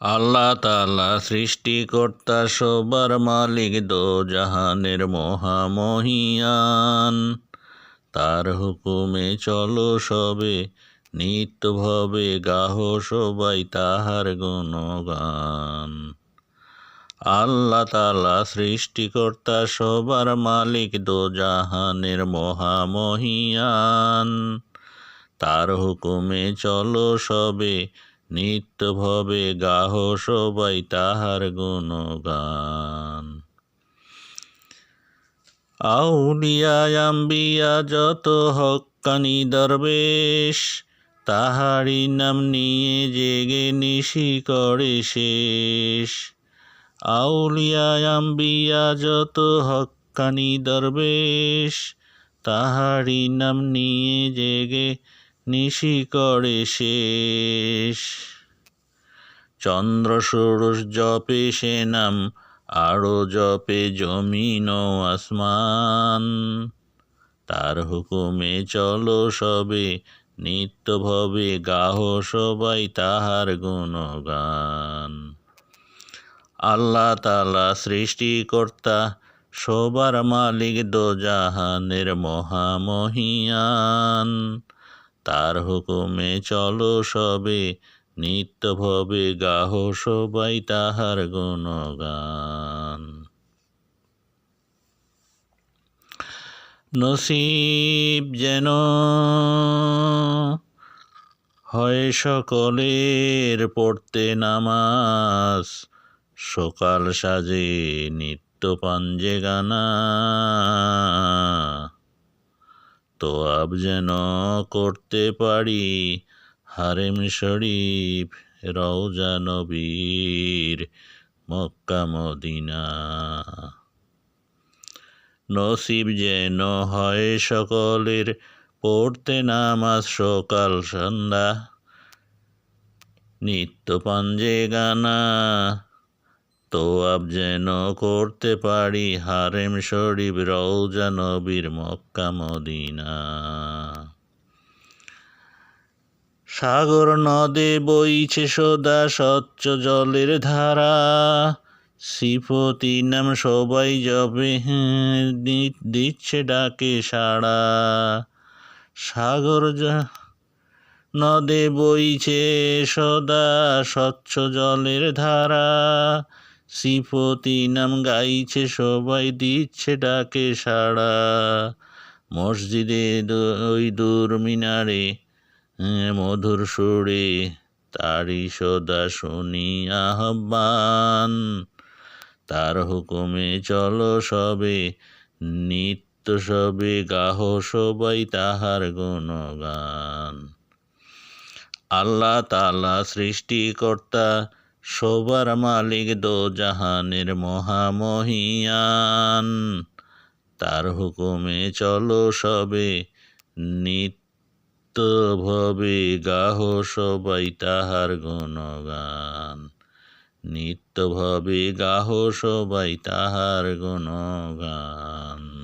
আল্লাহ তালা সৃষ্টিকর্তা সবার মালিক দো জাহানের মহামহিয়ান। তার হুকুমে চলো সবে, নিত্যভাবে গাহ সবাই তাহার গুণগান। আল্লাহ তালা সৃষ্টিকর্তা সবার মালিক দো জাহানের মহামহিয়ান। তার হুকুমে চলো সবে নিত্যভাবে গাহ সবাই তাহার গুণগান। আউলিয়া আম্বিয়া যত হক্কানি দরবেশ তাহারি নাম নিয়ে জেগে নিশি করে শেষ। আউলিয়া আম্বিয়া যত হক্কানি দরবেশ তাহারি নাম নিয়ে জেগে নিশি করে শেষ। চন্দ্র ষোড়শ জপে সে নাম আরও জপে জমিন আসমান। তার হুকুমে চলো সবে নিত্যভাবে গাহ সবাই তাহার গুণগান। আল্লাহ তালা সৃষ্টিকর্তা, সবার মালিক দো জাহানের মহামহিয়ান। তার হুকুমে চলো সবে নিত্যভাবে গাহ সবাই তাহার গুণগান। নসিব যেন হয় সকলের পড়তে নামাজ, সকাল সাজে নিত্য পাঞ্জে গানা। তো আব যেন করতে পারি। হারেম শরীফ রওজা নবীর মক্কা, মদিনা। নসিব যেন হয় সকলের, পড়তে নামাজ সকাল, সন্ধ্যা। নিত্য পাঞ্জে গানা তো আব যেন করতে পারি, হারেম শরীফ রৌজা নবীর মক্কা মদিনা। সাগর নদে বইছে সদা স্বচ্ছ জলের ধারা শ্রীপতি নাম সবাই জবে দিচ্ছে ডাকে সাড়া। সাগর নদে বইছে সদা স্বচ্ছ জলের ধারা শ্রীপতি নাম গাইছে, সবাই দিচ্ছে ডাকে সাড়া। মসজিদে ওই দূর মিনারে মধুর সুরে তারি সদা শুনি আহ্বান। তার হুকুমে চলো সবে, নিত্য সবে গাহ সবাই তাহার গুণগান। আল্লাহ তালা সৃষ্টিকর্তা সবার মালিক দো জাহানের মহামহিয়ান। তার হুকুমে চলো সবে, নিত্য ভবে গাহ সবাই তাহার গুণগান। নিত্য ভবে গাহ সবাই তাহার গুণগান।